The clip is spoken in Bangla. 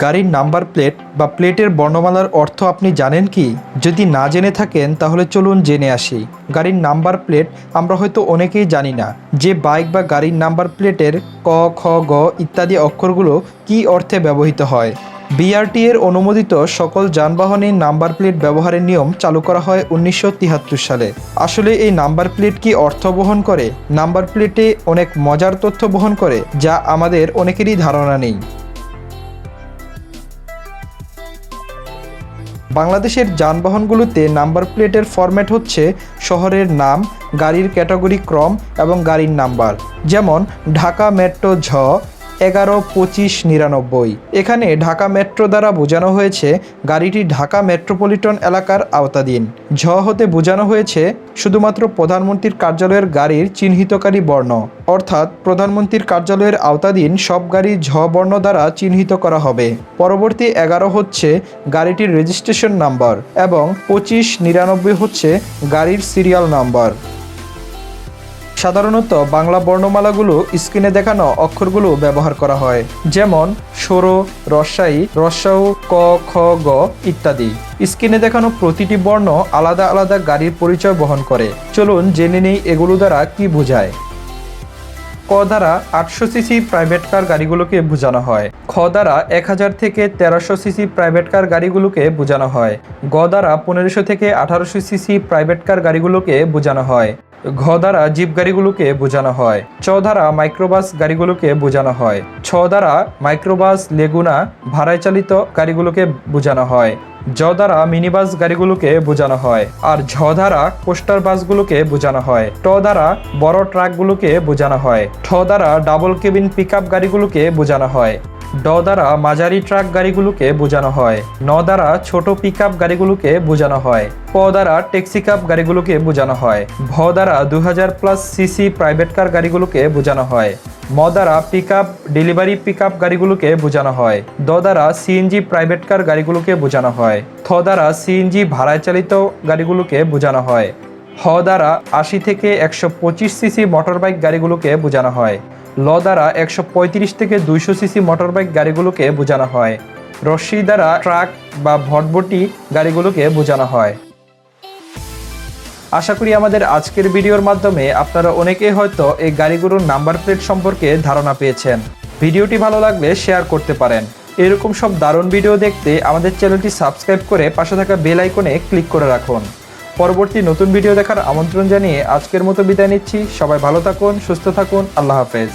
গাড়ির নাম্বার প্লেট বা প্লেটের বর্ণমালার অর্থ আপনি জানেন কি? যদি না জেনে থাকেন, তাহলে চলুন জেনে আসি। গাড়ির নাম্বার প্লেট আমরা হয়তো অনেকেই জানি না। যে বাইক বা গাড়ির নাম্বার প্লেটের ক, খ, গ ইত্যাদি অক্ষরগুলো কী অর্থে ব্যবহৃত হয়? বিআরটি এর অনুমোদিত সকল যানবাহনের নাম্বার প্লেট ব্যবহারের নিয়ম চালু করা হয় উনিশশো তিয়াত্তর সালে। আসলে এই নাম্বার প্লেট কি অর্থ বহন করে? নাম্বার প্লেটে অনেক মজার তথ্য বহন করে, যা আমাদের অনেকেরই ধারণা নেই। বাংলাদেশের যানবাহনগুলোতে নাম্বার প্লেটের ফরম্যাট হচ্ছে শহরের নাম, গাড়ির ক্যাটাগরি ক্রম এবং গাড়ির নাম্বার। যেমন ঢাকা মেট্রো ঝ এগারো পঁচিশ নিরানব্বই। এখানে ঢাকা মেট্রো দ্বারা বোঝানো হয়েছে, গাড়িটি ঢাকা মেট্রোপলিটন এলাকার আওতাধীন। ঝ হতে বোঝানো হয়েছে, শুধুমাত্র প্রধানমন্ত্রীর কার্যালয়ের গাড়ির চিহ্নিতকারী বর্ণ। অর্থাৎ প্রধানমন্ত্রীর কার্যালয়ের আওতাধীন সব গাড়ি ঝ বর্ণ দ্বারা চিহ্নিত করা হবে। পরবর্তী এগারো হচ্ছে গাড়িটির রেজিস্ট্রেশন নাম্বার এবং পঁচিশ নিরানব্বই হচ্ছে গাড়ির সিরিয়াল নাম্বার। সাধারণত বাংলা বর্ণমালাগুলো স্ক্রিনে দেখানো অক্ষরগুলো ব্যবহার করা হয়, যেমন সরো, রসাই, রসাউ, ক, খ, গ ইত্যাদি। স্ক্রিনে দেখানো প্রতিটি বর্ণ আলাদা আলাদা গাড়ির পরিচয় বহন করে। চলুন জেনে নেই এগুলো দ্বারা কি বোঝায়। ক দ্বারা আটশো সিসি প্রাইভেট কার গাড়িগুলোকে বোঝানো হয়। খ দ্বারা এক হাজার থেকে তেরোশো সিসি প্রাইভেট কার গাড়িগুলোকে বোঝানো হয়। গ দ্বারা পনেরোশো থেকে আঠারোশো সিসি প্রাইভেট কার গাড়িগুলোকে বোঝানো হয়। ঘ দ্বারা জিপ গাড়িগুলোকে বোঝানো হয়। চ দ্বারা মাইক্রোবাস গাড়িগুলোকে বোঝানো হয়। ছ দ্বারা মাইক্রোবাস, লেগুনা, ভাড়ায় চালিত গাড়িগুলোকে বোঝানো হয়। জ দ্বারা মিনিবাস গাড়িগুলোকে বোঝানো হয়। আর ঝ দ্বারা কোস্টার বাসগুলোকে বোঝানো হয়। ট দ্বারা বড় ট্রাকগুলোকে বোঝানো হয়। ঠ দ্বারা ডাবল কেবিন পিকআপ গাড়িগুলোকে বোঝানো হয়। ড দ্বারা মাঝারি ট্রাক গাড়িগুলোকে বোঝানো হয়। ন দ্বারা ছোট পিকআপ গাড়িগুলোকে বোঝানো হয়। প দ্বারা ট্যাক্সি কাপ গাড়িগুলোকে বোঝানো হয়। ভ দ্বারা দু হাজার প্লাস সিসি প্রাইভেট কার গাড়িগুলোকে বোঝানো হয়। ম দ্বারা পিকআপ ডেলিভারি পিকআপ গাড়িগুলোকে বোঝানো হয়। দ দ্বারা সিএনজি প্রাইভেট কার গাড়িগুলোকে বোঝানো হয়। থ দ্বারা সিএনজি ভাড়ায় চালিত গাড়িগুলোকে বোঝানো হয়। হ দ্বারা আশি থেকে একশো পঁচিশ সিসি মোটরবাইক গাড়িগুলোকে বোঝানো হয়। ল দ্বারা একশো পঁয়ত্রিশ থেকে দুইশো সিসি মোটরবাইক গাড়িগুলোকে বোঝানো হয়। রশ্মি দ্বারা ট্রাক বা ভটভটি গাড়িগুলোকে বোঝানো হয়। আশা করি আমাদের আজকের ভিডিওর মাধ্যমে আপনারা অনেকেই হয়তো এই গাড়িগুলোর নাম্বার প্লেট সম্পর্কে ধারণা পেয়েছেন। ভিডিওটি ভালো লাগলে শেয়ার করতে পারেন। এরকম সব দারুণ ভিডিও দেখতে আমাদের চ্যানেলটি সাবস্ক্রাইব করে পাশে থাকা বেল আইকনে ক্লিক করে রাখুন। পরবর্তী নতুন ভিডিও দেখার আমন্ত্রণ জানিয়ে আজকের মতো বিদায় নিচ্ছি। সবাই ভালো থাকুন, সুস্থ থাকুন। আল্লাহ হাফেজ।